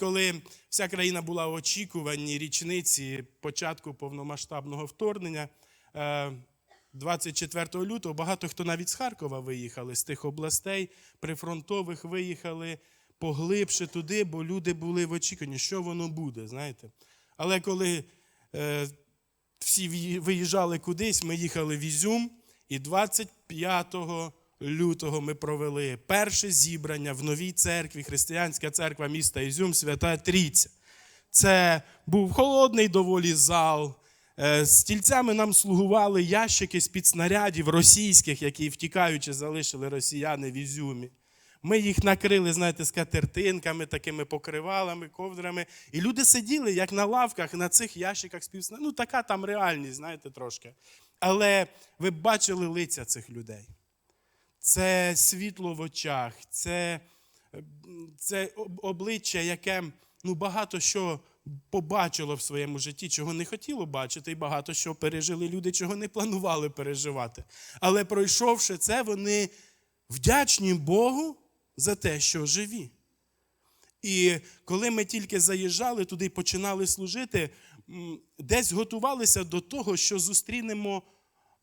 Коли вся країна була в очікуванні річниці початку повномасштабного вторгнення, е, 24 лютого багато хто навіть з Харкова виїхали, з тих областей, прифронтових виїхали поглибше туди, бо люди були в очікуванні, що воно буде, знаєте. Але коли е, всі виїжджали кудись, ми їхали в Ізюм, і 25 лютого ми провели перше зібрання в новій церкві, християнська церква міста Ізюм, Свята Трійця. Це був холодний доволі зал. Е, стільцями нам слугували ящики з-під снарядів російських, які втікаючи залишили росіяни в Ізюмі. Ми їх накрили, знаєте, скатертинками, такими покривалами, ковдрами. І люди сиділи, як на лавках, на цих ящиках з півсна. Ну, така там реальність, знаєте, трошки. Але ви бачили лиця цих людей. Це світло в очах, це, це обличчя, яке ну, багато що побачило в своєму житті, чого не хотіло бачити, і багато що пережили люди, чого не планували переживати. Але пройшовши це, вони вдячні Богу за те, що живі. І коли ми тільки заїжджали туди і починали служити, десь готувалися до того, що зустрінемо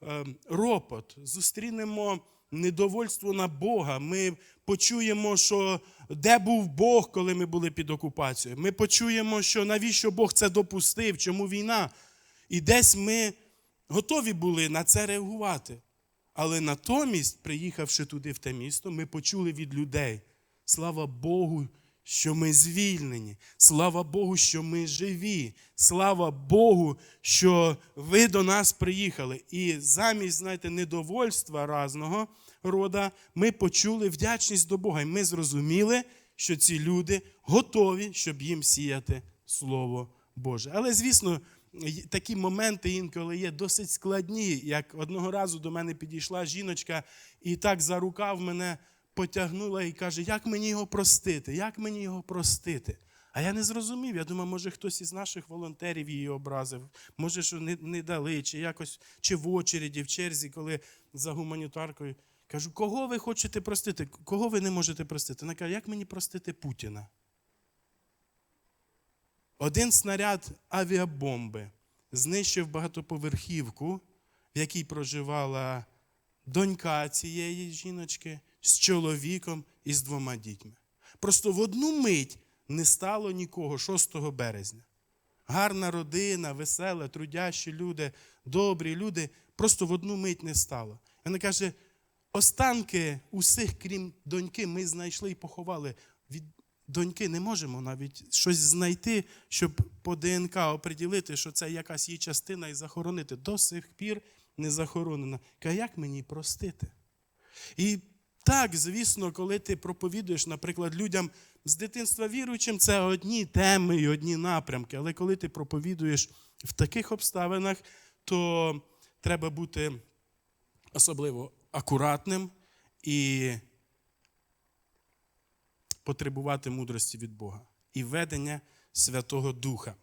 е, ропот, зустрінемо недовольство на Бога. Ми почуємо, що де був Бог, коли ми були під окупацією. Ми почуємо, що навіщо Бог це допустив, чому війна. І десь ми готові були на це реагувати. Але натомість, приїхавши туди в те місто, ми почули від людей: слава Богу, що ми звільнені. Слава Богу, що ми живі. Слава Богу, що ви до нас приїхали. І замість, знаєте, недовольства разного рода, ми почули вдячність до Бога. І ми зрозуміли, що ці люди готові, щоб їм сіяти Слово Боже. Але, звісно, такі моменти інколи є досить складні. Як одного разу до мене підійшла жіночка і так за рукав мене потягнула і каже, як мені його простити? Як мені його простити? А я не зрозумів. Я думаю, може хтось із наших волонтерів її образив, може, що не, не дали, чи якось, чи в очереді, в черзі, коли за гуманітаркою. Кажу, кого ви хочете простити? Кого ви не можете простити? Вона каже, як мені простити Путіна? Один снаряд авіабомби знищив багатоповерхівку, в якій проживала донька цієї жіночки з чоловіком і з двома дітьми. Просто в одну мить не стало нікого 6 березня. Гарна родина, весела, трудящі люди, добрі люди, просто в одну мить не стало. Вона каже: останки усіх, крім доньки, ми знайшли і поховали. Від доньки не можемо навіть щось знайти, щоб по ДНК оприділити, що це якась її частина і захоронити. До сих пір не захоронена. Каже, як мені простити? І так, звісно, коли ти проповідуєш, наприклад, людям з дитинства віруючим, це одні теми і одні напрямки. Але коли ти проповідуєш в таких обставинах, то треба бути особливо акуратним і потребувати мудрості від Бога і ведення Святого Духа.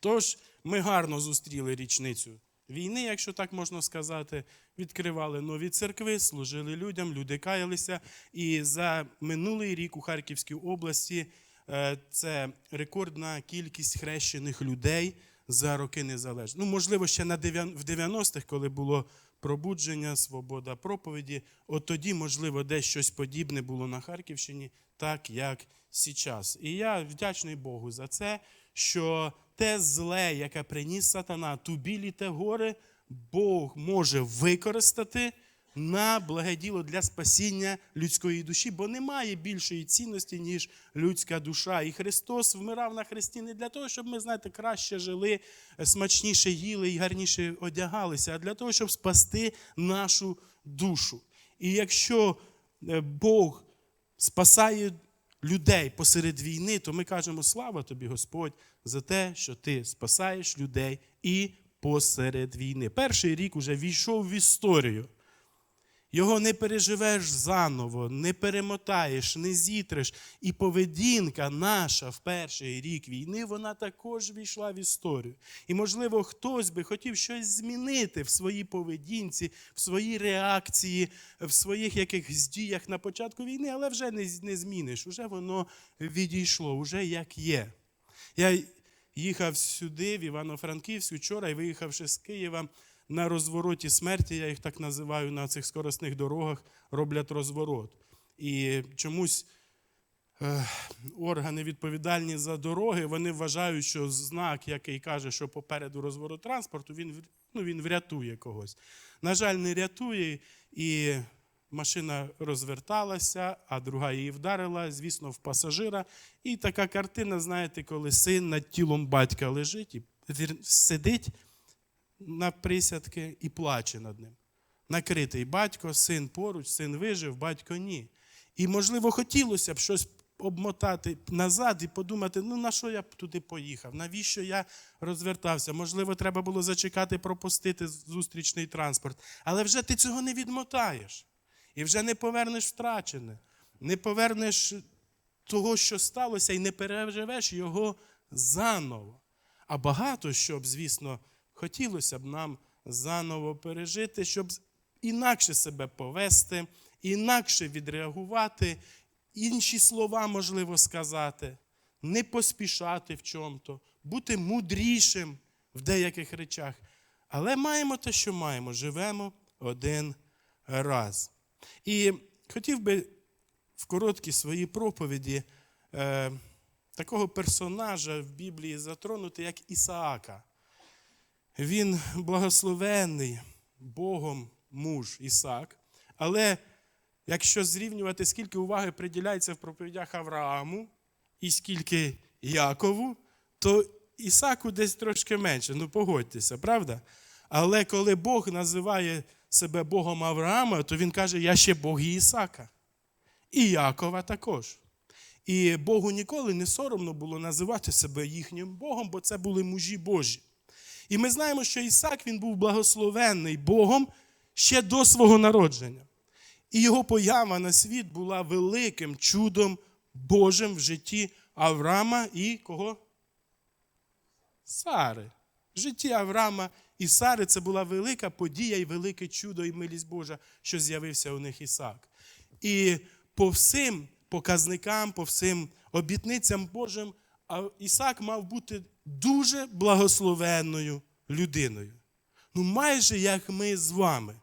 Тож ми гарно зустріли річницю війни, якщо так можна сказати, відкривали нові церкви, служили людям, люди каялися. І за минулий рік у Харківській області е, це рекордна кількість хрещених людей за роки незалежності. Ну, можливо, ще на в 90-х, коли було пробудження, свобода проповіді, от тоді, можливо, десь щось подібне було на Харківщині, так як зараз. І я вдячний Богу за це, що те зле, яке приніс сатана, ту білі те гори, Бог може використати на благе діло для спасіння людської душі, бо немає більшої цінності, ніж людська душа. І Христос вмирав на хресті не для того, щоб ми, знаєте, краще жили, смачніше їли і гарніше одягалися, а для того, щоб спасти нашу душу. І якщо е, Бог спасає людей посеред війни, то ми кажемо слава тобі, Господь, за те, що ти спасаєш людей і посеред війни. Перший рік уже війшов в історію. Його не переживеш заново, не перемотаєш, не зітреш. І поведінка наша в перший рік війни, вона також війшла в історію. І, можливо, хтось би хотів щось змінити в своїй поведінці, в своїй реакції, в своїх якихось діях на початку війни, але вже не, не зміниш. Уже воно відійшло, уже як є. Я їхав сюди, в Івано-Франківськ, вчора, і виїхавши з Києва на розвороті смерті, я їх так називаю на цих скоростних дорогах, роблять розворот. І чомусь е, органи відповідальні за дороги, вони вважають, що знак, який каже, що попереду розворот транспорту, він, ну, він врятує когось. На жаль, не рятує, і машина розверталася, а друга її вдарила, звісно, в пасажира. І така картина, знаєте, коли син над тілом батька лежить і сидить на присядки і плаче над ним. Накритий батько, син поруч, син вижив, батько ні. І, можливо, хотілося б щось обмотати назад і подумати, ну на що я б туди поїхав? Навіщо я розвертався? Можливо, треба було зачекати, пропустити зустрічний транспорт. Але вже ти цього не відмотаєш. І вже не повернеш втрачене, не повернеш того, що сталося, і не переживеш його заново. А багато що б, звісно, хотілося б нам заново пережити, щоб інакше себе повести, інакше відреагувати, інші слова можливо сказати, не поспішати в чому-то, бути мудрішим в деяких речах. Але маємо те, що маємо, живемо один раз. І хотів би в короткій своїй проповіді е, такого персонажа в Біблії затронути, як Ісаака. Він благословенний Богом муж Ісаак. Але якщо зрівнювати, скільки уваги приділяється в проповідях Аврааму і скільки Якову, то Ісаку десь трошки менше. Ну погодьтеся, правда? Але коли Бог називає себе Богом Авраама, то він каже: Я ще Бог і Ісака. І Якова також. І Богу ніколи не соромно було називати себе їхнім Богом, бо це були мужі Божі. І ми знаємо, що Ісак він був благословенний Богом ще до свого народження. І його поява на світ була великим чудом Божим в житті Авраама і кого? Сари. В житті Авраама і Сари це була велика подія і велике чудо і милість Божа, що з'явився у них Ісак. І по всім показникам, по всім обітницям Божим, Ісак мав бути дуже благословенною людиною. Ну, майже як ми з вами.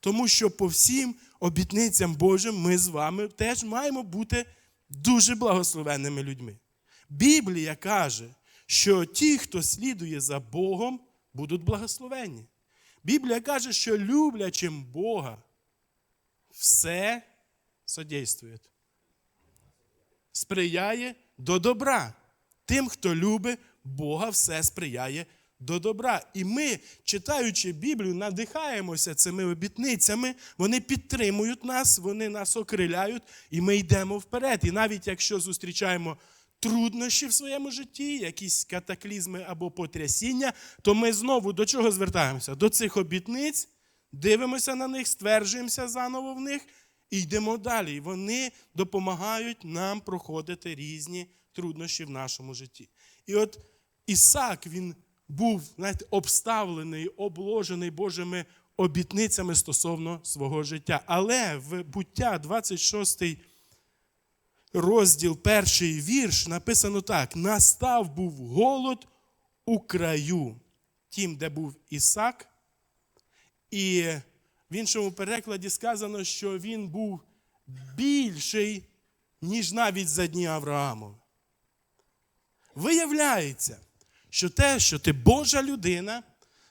Тому що по всім обітницям Божим ми з вами теж маємо бути дуже благословенними людьми. Біблія каже, що ті, хто слідує за Богом, будуть благословенні. Біблія каже, що люблячим Бога все содействує. Сприяє до добра. Тим, хто любить Бога, все сприяє до добра. І ми, читаючи Біблію, надихаємося цими обітницями, вони підтримують нас, вони нас окриляють, і ми йдемо вперед. І навіть якщо зустрічаємо труднощі в своєму житті, якісь катаклізми або потрясіння, то ми знову до чого звертаємося? До цих обітниць, дивимося на них, стверджуємося заново в них і йдемо далі. І вони допомагають нам проходити різні труднощі в нашому житті. І от Ісак, він був знаєте, обставлений, обложений Божими обітницями стосовно свого життя. Але в буття 26 розділ, перший вірш, написано так: настав був голод у краю, тім, де був Ісак. І в іншому перекладі сказано, що він був більший, ніж навіть за дні Авраамова. Виявляється, що те, що ти Божа людина,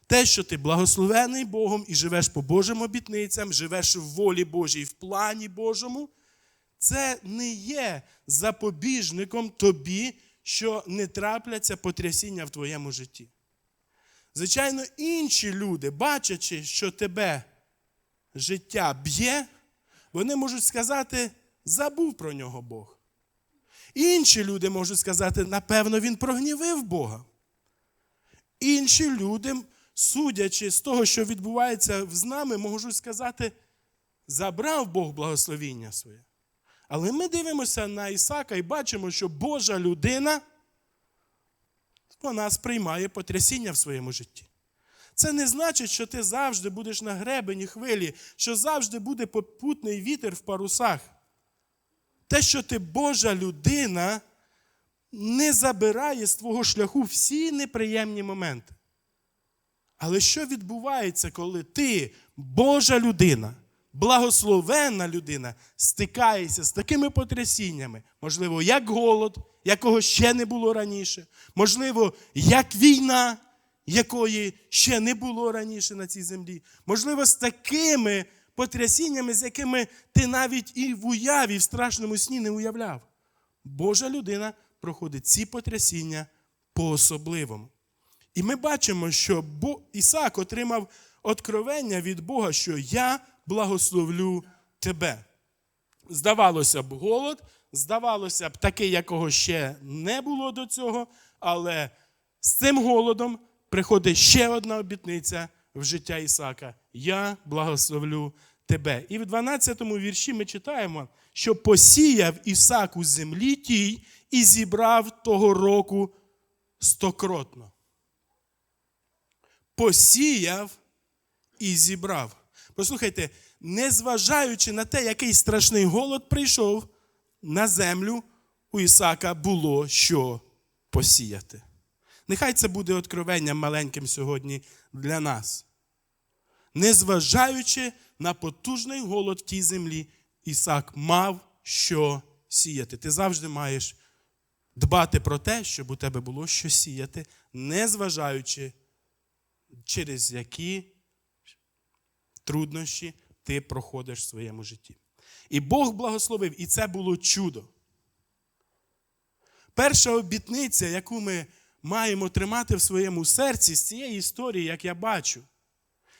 те, що ти благословений Богом і живеш по Божим обітницям, живеш в волі Божій, в плані Божому, це не є запобіжником тобі, що не трапляться потрясіння в твоєму житті. Звичайно, інші люди, бачачи, що тебе життя б'є, вони можуть сказати, забув про нього Бог. Інші люди можуть сказати, напевно, він прогнівив Бога. Інші люди, судячи з того, що відбувається з нами, можуть сказати, забрав Бог благословіння своє. Але ми дивимося на Ісака і бачимо, що Божа людина вона сприймає потрясіння в своєму житті. Це не значить, що ти завжди будеш на гребені хвилі, що завжди буде попутний вітер в парусах. Те, що ти Божа людина, не забирає з твого шляху всі неприємні моменти. Але що відбувається, коли ти, Божа людина, благословенна людина, стикаєшся з такими потрясіннями, можливо, як голод, якого ще не було раніше, можливо, як війна, якої ще не було раніше на цій землі, можливо, з такими потрясіннями, з якими ти навіть і в уяві, в страшному сні не уявляв. Божа людина проходить ці потрясіння по-особливому. І ми бачимо, що Ісаак отримав откровення від Бога, що я благословлю тебе. Здавалося б, голод, здавалося б, такий, якого ще не було до цього, але з цим голодом приходить ще одна обітниця в життя Ісака. Я благословлю тебе. І в 12 вірші ми читаємо, що посіяв Ісак у землі тій і зібрав того року стокротно. Посіяв і зібрав. Послухайте, незважаючи на те, який страшний голод прийшов на землю, у Ісака було що посіяти. Нехай це буде откровенням маленьким сьогодні для нас. Незважаючи на потужний голод в тій землі, Ісак мав що сіяти. Ти завжди маєш дбати про те, щоб у тебе було що сіяти, незважаючи, через які труднощі ти проходиш в своєму житті. І Бог благословив, і це було чудо. Перша обітниця, яку ми маємо тримати в своєму серці з цієї історії, як я бачу,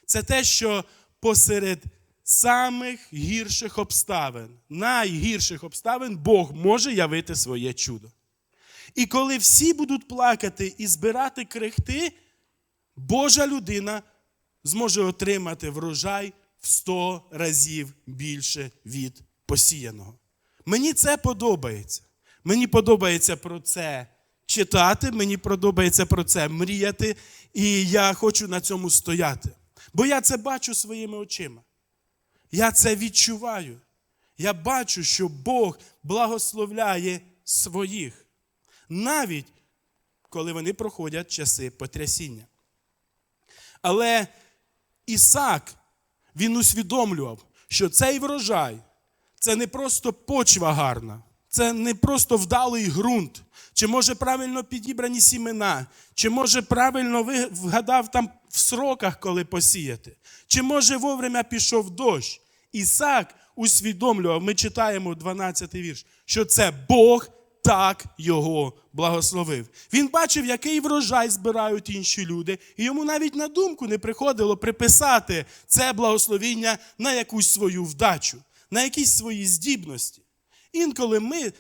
це те, що посеред самих гірших обставин, найгірших обставин, Бог може явити своє чудо. І коли всі будуть плакати і збирати крихти, Божа людина зможе отримати врожай в 100 разів більше від посіяного. Мені це подобається. Мені подобається про це читати, мені подобається про це мріяти, і я хочу на цьому стояти. Бо я це бачу своїми очима. Я це відчуваю. Я бачу, що Бог благословляє своїх, навіть коли вони проходять часи потрясіння. Але Ісак, він усвідомлював, що цей врожай це не просто почва гарна, це не просто вдалий ґрунт, чи може правильно підібрані сімена, чи може правильно ви- вгадав там в сроках, коли посіяти, чи може вовремя пішов дощ. Ісак усвідомлював, ми читаємо 12 вірш, що це Бог так його благословив. Він бачив, який врожай збирають інші люди, і йому навіть на думку не приходило приписати це благословіння на якусь свою вдачу, на якісь свої здібності. Інколи ми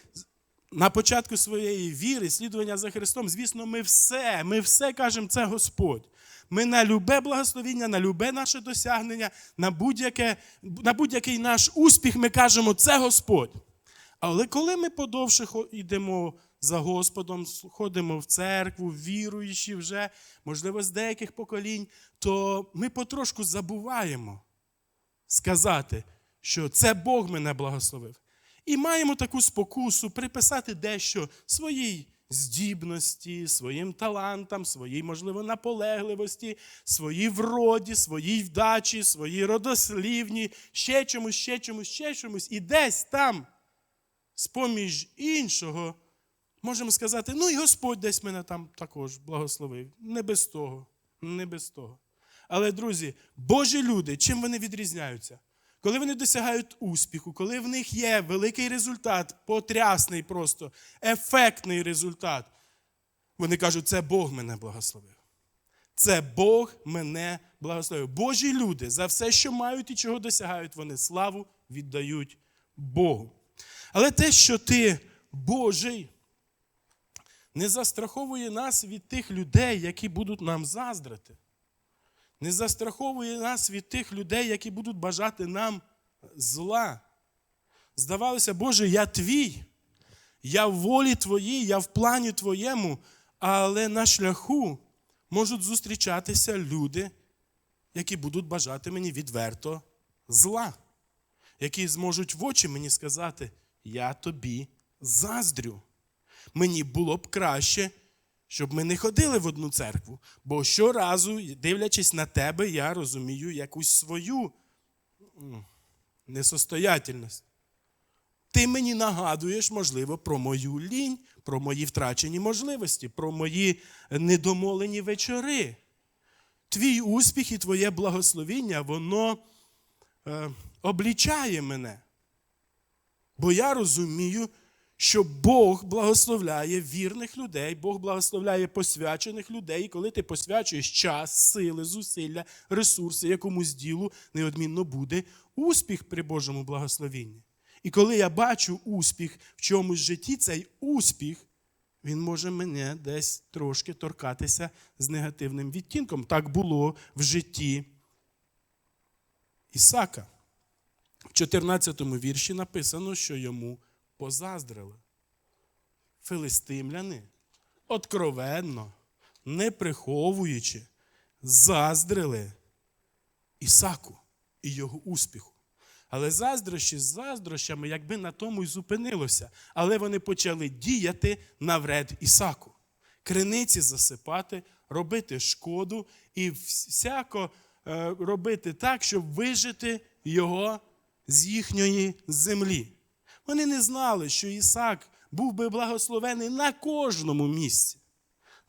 на початку своєї віри, слідування за Христом, звісно, ми все, ми все кажемо, це Господь. Ми на любе благословіння, на любе наше досягнення, на, будь-яке, на будь-який наш успіх ми кажемо, це Господь. Але коли ми подовше йдемо за Господом, ходимо в церкву, віруючі вже, можливо, з деяких поколінь, то ми потрошку забуваємо сказати, що це Бог мене благословив. І маємо таку спокусу приписати дещо своїй здібності, своїм талантам, своїй, можливо, наполегливості, своїй вроді, своїй вдачі, своїй родослівні, ще чомусь, ще чомусь, ще чомусь. І десь там, з-поміж іншого, можемо сказати, ну і Господь десь мене там також благословив. Не без того, не без того. Але, друзі, Божі люди, чим вони відрізняються? Коли вони досягають успіху, коли в них є великий результат, потрясний просто, ефектний результат, вони кажуть, це Бог мене благословив. Це Бог мене благословив. Божі люди за все, що мають і чого досягають, вони славу віддають Богу. Але те, що ти Божий, не застраховує нас від тих людей, які будуть нам заздрити. Не застраховує нас від тих людей, які будуть бажати нам зла. Здавалося, Боже, я твій, я в волі твоїй, я в плані твоєму, але на шляху можуть зустрічатися люди, які будуть бажати мені відверто зла, які зможуть в очі мені сказати, я тобі заздрю. Мені було б краще, щоб ми не ходили в одну церкву, бо щоразу, дивлячись на тебе, я розумію якусь свою несостоятельність. Ти мені нагадуєш, можливо, про мою лінь, про мої втрачені можливості, про мої недомолені вечори. Твій успіх і твоє благословіння, воно е, облічає мене. Бо я розумію, що Бог благословляє вірних людей, Бог благословляє посвячених людей. І коли ти посвячуєш час, сили, зусилля, ресурси якомусь ділу, неодмінно буде успіх при Божому благословінні. І коли я бачу успіх в чомусь житті, цей успіх, він може мене десь трошки торкатися з негативним відтінком. Так було в житті Ісака. В 14 вірші написано, що йому позаздрили. Филистимляни откровенно, не приховуючи, заздрили Ісаку і його успіху. Але заздрощі з заздрощами, якби на тому й зупинилося, але вони почали діяти на вред Ісаку. Криниці засипати, робити шкоду і всяко е, робити так, щоб вижити його з їхньої землі. Вони не знали, що Ісак був би благословений на кожному місці.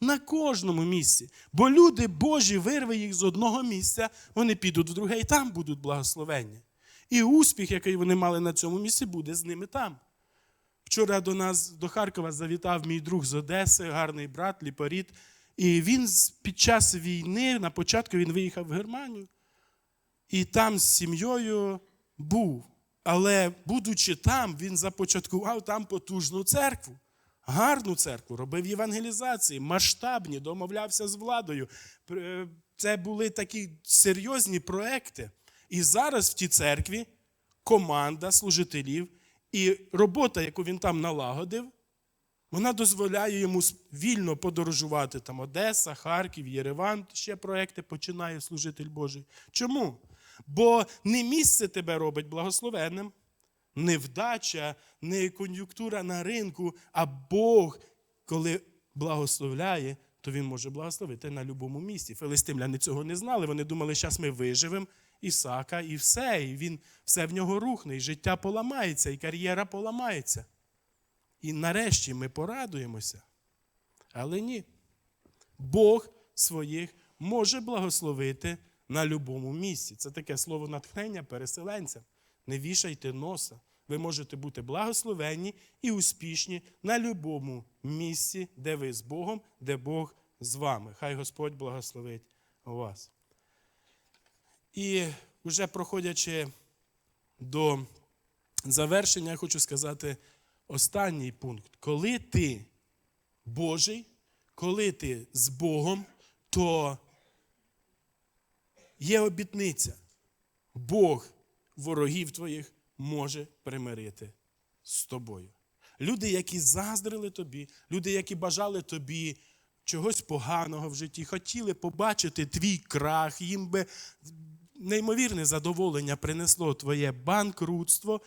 На кожному місці. Бо люди Божі вирве їх з одного місця, вони підуть в друге і там будуть благословені. І успіх, який вони мали на цьому місці, буде з ними там. Вчора до нас, до Харкова, завітав мій друг з Одеси, гарний брат, ліпоріт. І він під час війни, на початку він виїхав в Германію і там з сім'єю був. Але, будучи там, він започаткував там потужну церкву, гарну церкву, робив євангелізації, масштабні, домовлявся з владою. Це були такі серйозні проекти. І зараз в тій церкві команда служителів і робота, яку він там налагодив, вона дозволяє йому вільно подорожувати там Одеса, Харків, Єреван, ще проекти починає служитель Божий. Чому? Бо не місце тебе робить благословенним, не вдача, не кон'юнктура на ринку, а Бог, коли благословляє, то Він може благословити на будь-якому місці. Филистимляни цього не знали. Вони думали, що ми виживемо. Ісака, і все, і він все в нього рухне, і життя поламається, і кар'єра поламається. І нарешті ми порадуємося. Але ні. Бог своїх може благословити на будь-якому місці. Це таке слово натхнення переселенцям. Не вішайте носа. Ви можете бути благословенні і успішні на будь-якому місці, де ви з Богом, де Бог з вами. Хай Господь благословить вас. І вже проходячи до завершення, я хочу сказати останній пункт. Коли ти Божий, коли ти з Богом, то є обітниця. Бог ворогів твоїх може примирити з тобою. Люди, які заздрили тобі, люди, які бажали тобі чогось поганого в житті, хотіли побачити твій крах, їм би неймовірне задоволення принесло твоє банкрутство,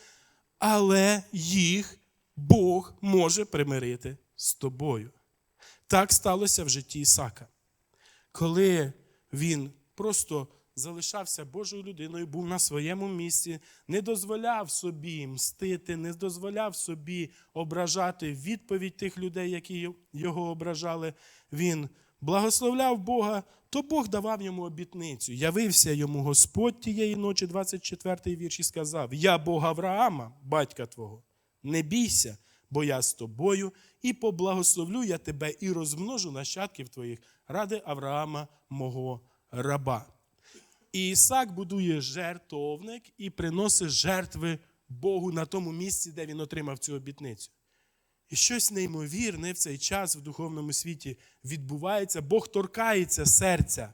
але їх Бог може примирити з тобою. Так сталося в житті Ісака. Коли він просто залишався Божою людиною, був на своєму місці, не дозволяв собі мстити, не дозволяв собі ображати відповідь тих людей, які його ображали. Він благословляв Бога, то Бог давав йому обітницю. Явився йому Господь тієї ночі, 24 й вірш, і сказав: Я Бог Авраама, батька Твого, не бійся, бо я з тобою, і поблагословлю я тебе і розмножу нащадків твоїх ради Авраама, мого раба. І Ісак будує жертовник і приносить жертви Богу на тому місці, де він отримав цю обітницю. І щось неймовірне в цей час в духовному світі відбувається, Бог торкається серця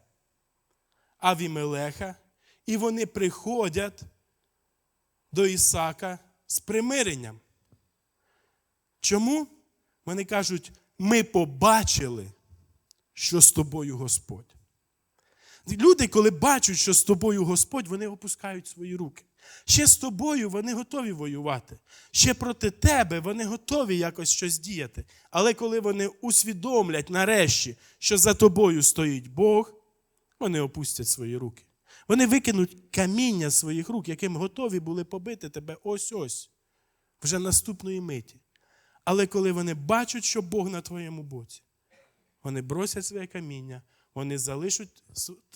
Авімелеха, і вони приходять до Ісака з примиренням. Чому? Вони кажуть, ми побачили, що з тобою Господь. Люди, коли бачать, що з тобою Господь, вони опускають свої руки. Ще з тобою вони готові воювати. Ще проти тебе вони готові якось щось діяти. Але коли вони усвідомлять нарешті, що за тобою стоїть Бог, вони опустять свої руки. Вони викинуть каміння своїх рук, яким готові були побити тебе ось-ось, вже наступної миті. Але коли вони бачать, що Бог на твоєму боці, вони бросять своє каміння, вони залишать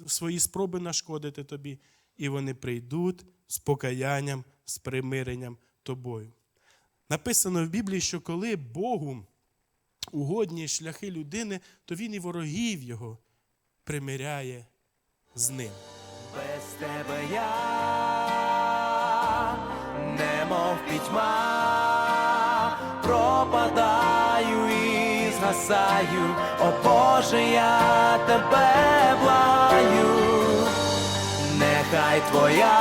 свої спроби нашкодити тобі, і вони прийдуть з покаянням, з примиренням тобою. Написано в Біблії, що коли Богу угодні шляхи людини, то він і ворогів його примиряє з ним. Без тебе я немов пітьма, згасаю, о Боже, я тебе благаю, нехай твоя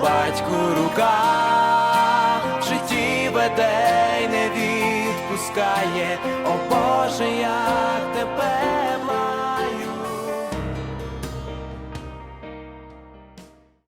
батьку рука в житті веде й не відпускає, о Боже,